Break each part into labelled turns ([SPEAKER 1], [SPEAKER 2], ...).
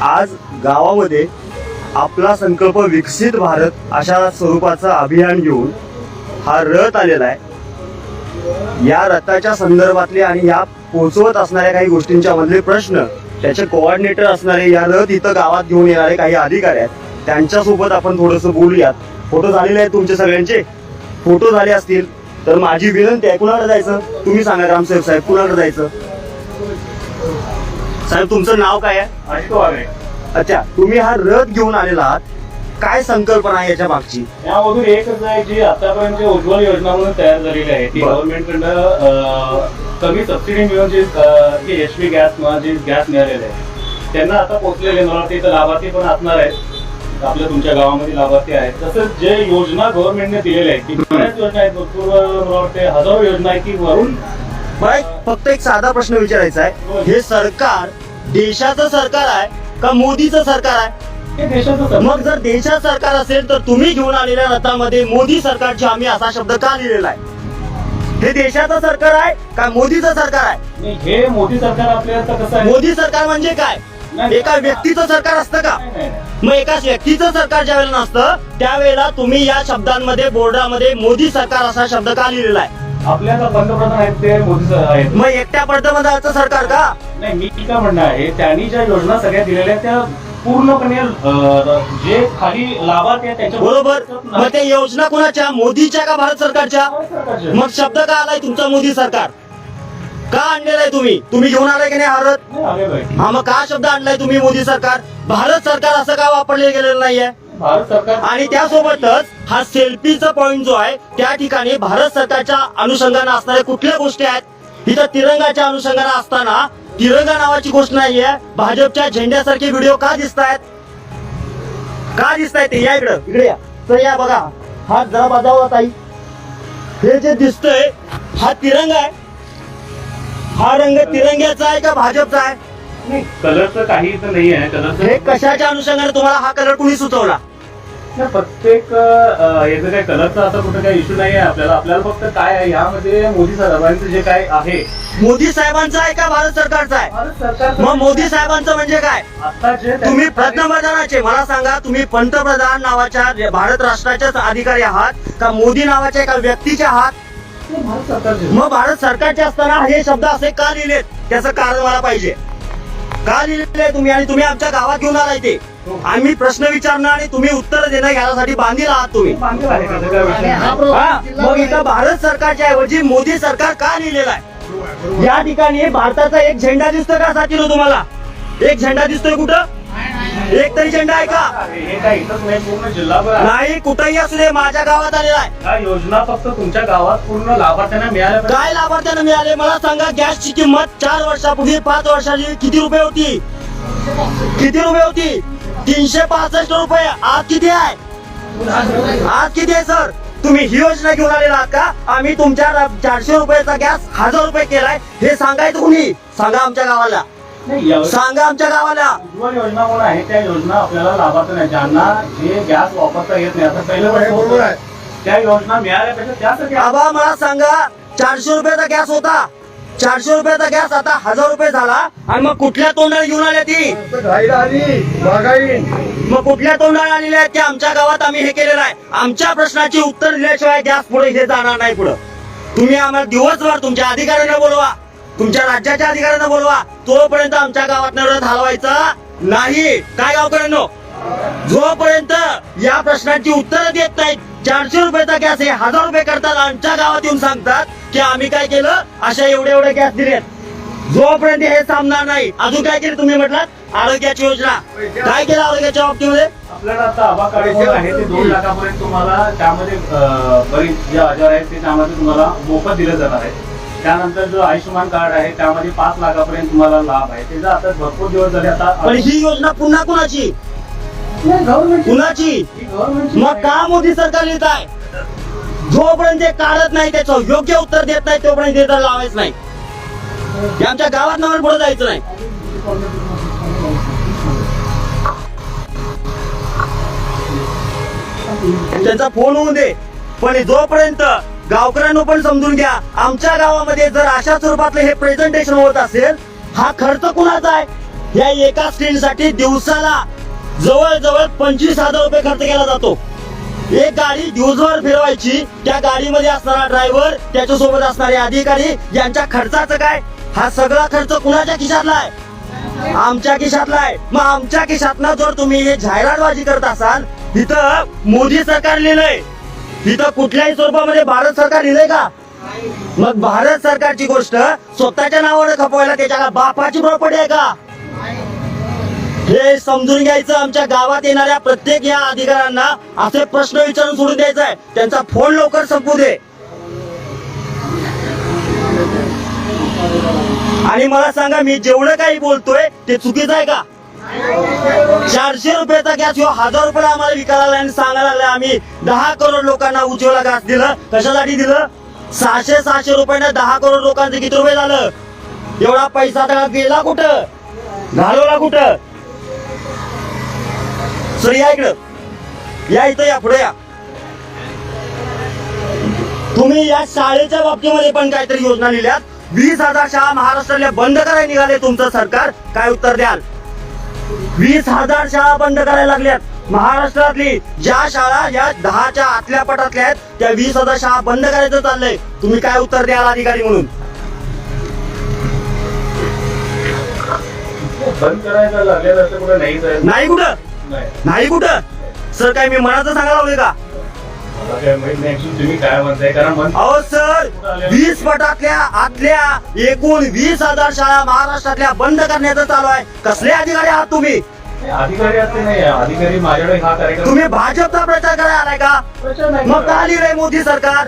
[SPEAKER 1] आज गावामध्ये आपला संकल्प विकसित भारत अशा स्वरूपाचं अभियान घेऊन हा रथ आलेला आहे. या रथाच्या संदर्भातले आणि या पोहोचवत असणाऱ्या काही गोष्टींच्या मधले प्रश्न त्याचे कोऑर्डिनेटर असणारे या रथ इथं गावात घेऊन येणारे काही अधिकारी आहेत त्यांच्यासोबत आपण थोडस बोलूयात. फोटो झालेले आहेत तुमचे सगळ्यांचे. फोटो झाले असतील तर माझी विनंती आहे कुणाकडे जायचं? तुम्ही सांगा ग्रामसेवक साहेब कुणाकडे जायचं? साहेब तुमचं नाव काय आहे? अच्छा तुम्ही हा रथ घेऊन आलेला आहात. काय संकल्पना आहे याच्या मागची?
[SPEAKER 2] यामधून एकच आहे जी आतापर्यंत जी उज्ज्वल योजना म्हणून तयार झालेली आहे ती. गव्हर्नमेंटकडनं कमी सबसिडी मिळून जे एच पी गॅस किंवा जे गॅस मिळालेले आहे त्यांना आता पोहोचलेले मला इथं लाभार्थी पण असणार आहेत. आपल्या तुमच्या गावामध्ये लाभार्थी आहेत. तसंच जे योजना गव्हर्नमेंटने दिलेल्या आहेत ती बऱ्याच योजना आहेत. भरपूर मला वाटते हजारो योजना आहेत की वरून.
[SPEAKER 1] मला एक फक्त एक साधा प्रश्न विचारायचा आहे. हे सरकार देशाचं सरकार आहे का मोदीचं सरकार आहे?
[SPEAKER 2] हे देशाचं
[SPEAKER 1] मग जर देशाचं सरकार असेल तर तुम्ही घेऊन आलेल्या रथामध्ये मोदी सरकारची आम्ही असा शब्द का लिहिलेला आहे? हे देशाचं सरकार आहे का मोदीचं सरकार आहे?
[SPEAKER 2] हे मोदी सरकार कसं आहे?
[SPEAKER 1] मोदी सरकार म्हणजे काय. एका व्यक्तीचं सरकार असतं का. मग एका व्यक्तीचं सरकार ज्यावेळेला नसतं त्यावेळेला तुम्ही या शब्दांमध्ये बोर्डामध्ये मोदी सरकार असा शब्द का लिहिलेला आहे?
[SPEAKER 2] आपल्या आता पंतप्रधान आहेत ते मोदी सर आहेत.
[SPEAKER 1] मग एकट्या पंतप्रधानाचं सरकार का?
[SPEAKER 2] नाही मी काय म्हणणं आहे त्यांनी ज्या योजना सगळ्या दिलेल्या आहेत त्या पूर्णपणे जे खाली लाभार्थी आहेत त्यांच्या
[SPEAKER 1] बरोबर. मग ते योजना कोणाच्या? मोदीच्या का भारत सरकारच्या?
[SPEAKER 2] सरकारचे.
[SPEAKER 1] मग शब्द का आलाय तुमचा मोदी सरकार? का आणलेला आहे तुम्ही? तुम्ही घेऊन आलाय की नाही
[SPEAKER 2] आहे.
[SPEAKER 1] हा मग का शब्द आणलाय तुम्ही मोदी सरकार? भारत सरकार असं का वापरले गेलेलं नाहीये? आणि त्यासोबतच हा सेल्फीचा पॉइंट जो आहे त्या ठिकाणी भारत सरकारच्या अनुषंगाने असणाऱ्या कुठल्या गोष्टी आहेत? इथं तिरंगाच्या अनुषंगाने असताना तिरंगा नावाची गोष्ट नाहीये. भाजपच्या झेंड्यासारखे व्हिडिओ का दिसत आहेत का दिसत आहेत ते? या इकडं. इकडे या. तर या बघा. हा जरा बजावा ताई. हे जे दिसतंय हा तिरंगा आहे. हा रंग तिरंग्याचा आहे का भाजपचा आहे?
[SPEAKER 2] नाही, कलरचं काही इथं नाही आहे कलरचं
[SPEAKER 1] हे कशाच्या अनुषंगाने तुम्हाला हा कलर कुणी सुचवला?
[SPEAKER 2] नाही, प्रत्येक अं, याचं काही कलरचा आता कुठं काही इश्यू नाही आहे आपल्याला. आपल्याला फक्त काय आहे यामध्ये मोदी साहेबांचं जे काय आहे.
[SPEAKER 1] मोदी साहेबांचा आहे का भारत सरकारचा आहे?
[SPEAKER 2] भारत सरकार
[SPEAKER 1] मग मोदी साहेबांचं म्हणजे काय?
[SPEAKER 2] आता जे त्यांनी-
[SPEAKER 1] तुम्ही पंतप्रधानाचे मला सांगा तुम्ही पंतप्रधान नावाच्या भारत राष्ट्राच्याच अधिकारी आहात का मोदी नावाच्या एका व्यक्तीचे आहात? मग भारत सरकारचे असताना हे शब्द असे का लिहिलेत? त्याचं कारण मला पाहिजे. का लिहिलेले तुम्ही? आणि तुम्ही आमच्या गावात घेऊन आलाय ते. आम्ही प्रश्न विचारणं आणि तुम्ही उत्तर देणं यासाठी बांधील आहात तुम्ही. हा, मग इथं भारत सरकारच्या ऐवजी मोदी सरकार का लिहिलेलं आहे? या ठिकाणी भारताचा एक झेंडा दिसतोय का? साथीनो तुम्हाला? एक झेंडा दिसतोय कुठं? एक तरी झेंडा आहे का?
[SPEAKER 2] हे काय इथंच नाही पूर्ण जिल्हाभर आहे.
[SPEAKER 1] नाही कुठंही असू दे माझ्या गावात आलेला आहे.
[SPEAKER 2] योजना फक्त तुमच्या गावात पूर्ण लाभार्थ्यांना मिळाल्या पाहिजे.
[SPEAKER 1] काय लाभार्थ्यानं मिळाले? मला सांगा गॅसची किंमत चार वर्षापूर्वी पाच वर्षाची किती रुपये होती? किती रुपये होती? तीनशे पासष्ट रुपये. आज किती आहे? आज किती आहे सर? तुम्ही ही योजना घेऊन आलेला आहात का? आम्ही तुमच्या चारशे रुपयाचा गॅस हजार रुपये केलाय. हे सांगायचं कुणी? सांगा आमच्या गावाला. सांगा आमच्या गावाला.
[SPEAKER 2] उज्ज्वल योजना म्हणून आहे त्या योजना आपल्याला लाभार्थ्यांना ज्यांना जे गॅस वापरता येत नाही आता पहिलं वर्ष होतं. त्या योजना त्यासाठी
[SPEAKER 1] आबा मला सांगा चारशे रुपयाचा गॅस होता. चारशे रुपयाचा गॅस आता हजार रुपये झाला. आणि मग कुठल्या तोंडाला घेऊन आल्या ती? मग कुठल्या तोंडाला आलेल्या आहेत की आमच्या गावात आम्ही हे केलेलं आहे? आमच्या प्रश्नाची उत्तर दिल्याशिवाय गॅस पुढे हे जाणार नाही पुढं. तुम्ही आम्हाला दिवसभर तुमच्या अधिकाऱ्यांना बोलवा. तुमच्या राज्याच्या अधिकाऱ्यांना बोलवा. तोपर्यंत आमच्या गावात रथ हलवायचा नाही. काय गावकऱ्यांनो? जोपर्यंत या प्रश्नांची उत्तरं देत नाहीत चारशे रुपयाचा गॅस हे हजार रुपये करतात आमच्या गावात येऊन सांगतात की आम्ही काय केलं? अशा एवढे एवढे गॅस दिलेत. जोपर्यंत हे थांबणार नाही अजून काय केलं तुम्ही म्हटलात? आरोग्याची योजना. काय केलं आरोग्याच्या बाबतीमध्ये?
[SPEAKER 2] आपल्याला आता आबा काढायचे आहे ते दोन लाखापर्यंत तुम्हाला त्यामध्ये बरीच जे आजार आहेत ते त्यामध्ये तुम्हाला मोफत दिलं जाणार आहे. त्यानंतर जो आयुष्यमान कार्ड आहे त्यामध्ये पाच लाखापर्यंत तुम्हाला लाभ आहे. त्याचा आता भरपूर दिवस झाले आता
[SPEAKER 1] पण ही योजना पुन्हा कुणाची?
[SPEAKER 2] गव्हर्नमेंट
[SPEAKER 1] कुणाची? मग का मोदी सरकार येत आहे? जोपर्यंत ते काढत नाही त्याचं योग्य उत्तर देत नाही तोपर्यंत ते तर लावायच नाही. हे आमच्या गावात नावर पुढे जायचं नाही. त्यांचा फोन होऊन दे. पण जोपर्यंत गावकऱ्यांनो पण समजून घ्या आमच्या गावामध्ये जर अशा स्वरूपातलं हे प्रेझेंटेशन होत असेल हा खर्च कुणाचा आहे? या एका स्क्रीनसाठी दिवसाला जवळजवळ पंचवीस हजार रुपये खर्च केला जातो. एक गाडी दिवसभर फिरवायची त्या गाडीमध्ये असणारा ड्रायव्हर त्याच्यासोबत असणारे अधिकारी यांच्या खर्चाचं काय? हा सगळा खर्च कुणाच्या खिशातला आहे? आमच्या खिशातला आहे. मग आमच्या खिशातनं जर तुम्ही हे जाहिरातबाजी करत असाल तिथं मोदी सरकार लिहिलंय इथं कुठल्याही स्वरूपामध्ये भारत सरकार लिहिलंय का? मग भारत सरकारची गोष्ट स्वतःच्या नावाने खपवायला त्याच्या बापाची प्रॉपर्टी आहे का? हे समजून घ्यायचं आमच्या गावात येणाऱ्या प्रत्येक या अधिकाऱ्यांना असे प्रश्न विचारून सोडून द्यायचा आहे. त्यांचा फोन लवकर संपू दे. आणि मला सांगा मी जेवढं काही बोलतोय ते चुकीचं आहे का? चारशे रुपयाचा गॅस ह्यो हजार रुपयाला आम्हाला विकायला लागला आणि सांगायला लागला. आम्ही दहा करोड लोकांना उज्ज्वला गॅस दिलं. कशासाठी दिलं? सहाशे सहाशे रुपयाने दहा करोड लोकांचं किती रुपये झालं? एवढा पैसा त्याला गेला कुठं? घालवला कुठं? सर या इकडं. या इथं या पुढे या. तुम्ही या शाळेच्या बाबतीमध्ये पण काहीतरी योजना लिहिल्यात. वीस हजार शाळा महाराष्ट्राला बंद करायला निघाले तुमचं सरकार. काय उत्तर द्याल? वीस हजार शाळा बंद करायला लागल्यात. महाराष्ट्रातली ज्या शाळा या दहाच्या आतल्या पटातल्या आहेत त्या वीस हजार शाळा बंद करायचं चाललंय. तुम्ही काय उत्तर द्याल अधिकारी म्हणून?
[SPEAKER 2] बंद करायला लागलेलं असं कुठं नाही
[SPEAKER 1] कुठं?
[SPEAKER 2] नाही.
[SPEAKER 1] नाही कुठं? सर काय मी मनाचं सांगायला लावले का?
[SPEAKER 2] मला काय माहीत नाही actually तुम्ही काय म्हणताय? कारण मन
[SPEAKER 1] अहो सर वीस पटातल्या आतल्या एकूण वीस हजार शाळा महाराष्ट्रातल्या बंद करण्याचं चालू आहे. कसले अधिकारी आहात तुम्ही?
[SPEAKER 2] अधिकारी असते नाही? अधिकारी माझ्याकडे हा कार्यक्रम
[SPEAKER 1] तुम्ही भाजपचा प्रचार करायला आलाय का?
[SPEAKER 2] प्रचार नाही
[SPEAKER 1] मग का लिहिलंय मोदी सरकार?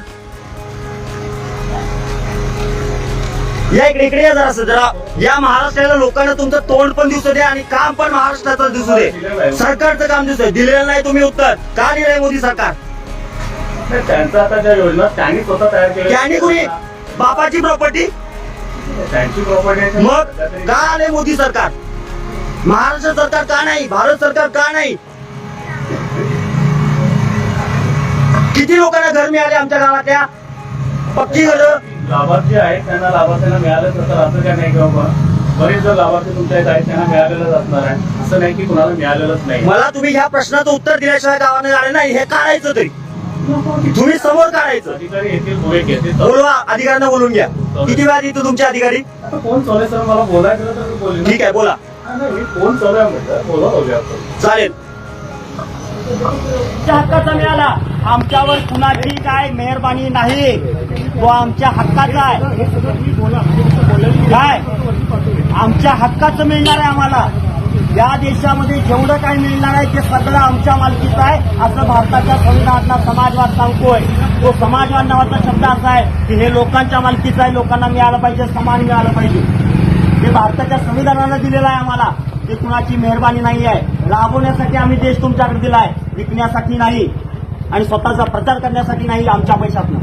[SPEAKER 1] या इकडे इकडे या जरा जरा या महाराष्ट्राला लोकांना तुमचं तोंड पण दिसू दे आणि काम पण महाराष्ट्राचं दिसू दे. सरकारचं काम दिसू दे दिलेलं नाही तुम्ही उत्तर. का लिहिलंय मोदी सरकार?
[SPEAKER 2] त्यांचा आता ज्या योजना त्यांनी स्वतः तयार केल्या
[SPEAKER 1] त्यांनी कुणी? बापाची प्रॉपर्टी
[SPEAKER 2] त्यांची प्रॉपर्टी
[SPEAKER 1] मग का आले मोदी सरकार? महाराष्ट्र सरकार का नाही? भारत सरकार का नाही? किती लोकांना घर मिळाले आमच्या गावातल्या? पक्की घर?
[SPEAKER 2] लाभार्थी आहेत त्यांना लाभार्थ्यांना मिळालंच तर असं काय नाही बाबा बरेच जर लाभार्थी तुमच्या इथे आहेत त्यांना मिळालेलंच असणार आहे. असं नाही की कुणाला मिळालेलंच नाही.
[SPEAKER 1] मला तुम्ही ह्या प्रश्नाचं उत्तर दिल्याशिवाय गावाने आले नाही हे काढायचं तरी. तुम्ही समोर
[SPEAKER 2] अधिकारी येतील घेतील.
[SPEAKER 1] बोलवा अधिकाऱ्यांना बोलून घ्या. किती वेळा येतो तुमचे अधिकारी?
[SPEAKER 2] आता फोन चालू आहे सर? मला बोलायचं गेलं तर मी बोलेन.
[SPEAKER 1] ठीक आहे बोला.
[SPEAKER 2] हा, नाही, मी फोन चालू आहे म्हटलं बोला बघूया आपण.
[SPEAKER 1] चालेल. हक्काचा मिळाला. आमच्यावर कुणाची काय? मेहरबानी नाही. तो आमच्या हक्काचा आहे. काय? आमच्या हक्काचं मिळणार आहे आम्हाला. या देशामध्ये जेवढं काही मिळणार आहे ते सगळं आमच्या मालकीचं आहे. असं भारताच्या संविधानातला समाजवाद सांगतोय तो समाजवाद नावाचा शब्द असा आहे की हे लोकांच्या मालकीचं आहे लोकांना मिळालं पाहिजे समान मिळालं पाहिजे. हे भारताच्या संविधानानं दिलेलं आहे आम्हाला. ते कुणाची मेहरबानी नाही आहे. राबवण्यासाठी आम्ही देश तुमच्याकडे दिलाय विकण्यासाठी नाही. आणि स्वतःचा प्रचार करण्यासाठी नाही आमच्या पैशातनं.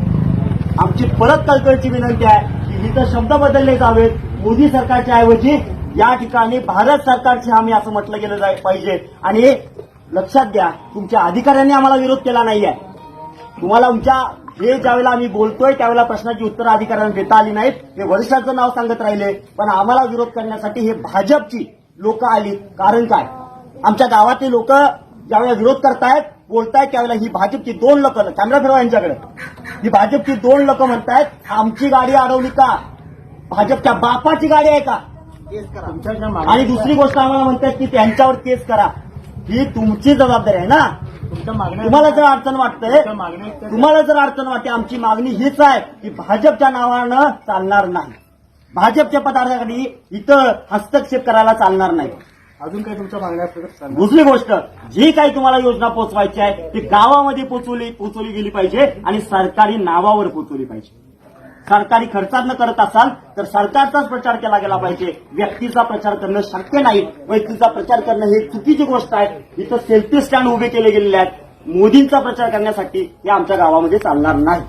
[SPEAKER 1] आमची परत कळकळीची विनंती आहे की इथं शब्द बदलले जावेत. मोदी सरकारच्या ऐवजी या ठिकाणी भारत सरकारचे आम्ही असं म्हटलं गेलं जाय पाहिजे. आणि लक्षात घ्या तुमच्या अधिकाऱ्यांनी आम्हाला विरोध केला नाहीये. तुम्हाला तुमच्या हे ज्यावेळेला आम्ही बोलतोय त्यावेळेला प्रश्नाची उत्तरं अधिकाऱ्यांना देता आली नाहीत. हे वरिष्ठांचं नाव सांगत राहिले. पण आम्हाला विरोध करण्यासाठी हे भाजपची लोक आली कारण काय? आमच्या गावातले लोक ज्यावेळेला विरोध करतायत बोलतायत त्यावेळेला ही भाजपची दोन लोक कॅमेरा फिरवा यांच्याकडे. ही भाजपची दोन लोक म्हणतायत आमची गाडी अडवली का? भाजपच्या बापाची गाडी आहे का? आणि दुसरी गोष्ट आम्हाला म्हणतात की त्यांच्यावर केस करा. ही तुमची जबाबदारी आहे ना? तुम्हाला जर अडचण वाटतंय तुम्हाला जर अडचण वाटते आमची मागणी हीच आहे की भाजपच्या नावानं चालणार नाही. भाजपच्या पदार्थासाठी इथं हस्तक्षेप करायला चालणार नाही.
[SPEAKER 3] अजून काही तुमच्या मागण्या.
[SPEAKER 1] दुसरी गोष्ट जी काही तुम्हाला योजना पोहोचवायची आहे ती गावामध्ये पोचवली पोचवली गेली पाहिजे आणि सरकारी नावावर पोचवली पाहिजे. सरकारी खर्चात न करत असाल तर सरकारचाच प्रचार केला गेला पाहिजे. व्यक्तीचा प्रचार करणं शक्य नाही. व्यक्तीचा प्रचार करणं हे चुकीची गोष्ट आहे. इथं सेल्फी स्टँड उभे केले गेलेले आहेत. मोदींचा प्रचार करण्यासाठी हे आमच्या गावामध्ये चालणार नाही.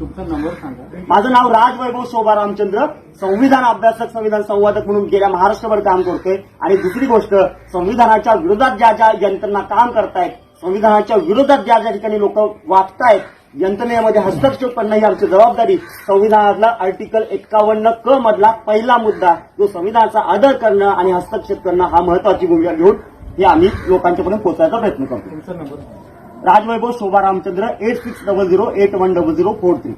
[SPEAKER 3] तुमचा नंबर सांगा.
[SPEAKER 1] माझं नाव राज वैभव शोभा रामचंद्र संविधान अभ्यासक संविधान संवादक म्हणून गेल्या महाराष्ट्रभर काम करतोय. आणि दुसरी गोष्ट संविधानाच्या विरोधात ज्या ज्या यंत्रणा काम करतायत संविधानाच्या विरोधात ज्या ज्या ठिकाणी लोक वागतायत यंत्रणेमध्ये हस्तक्षेप करणं ही आमची जबाबदारी संविधानातला आर्टिकल एक्कावन्न क मधला पहिला मुद्दा जो संविधानाचा आदर करणं आणि हस्तक्षेप करणं हा महत्वाची भूमिका घेऊन हे आम्ही लोकांच्यापर्यंत पोहोचायचा प्रयत्न करतो. Rajvaibhav Shobha Ramchandra eight six double zero eight one double zero four three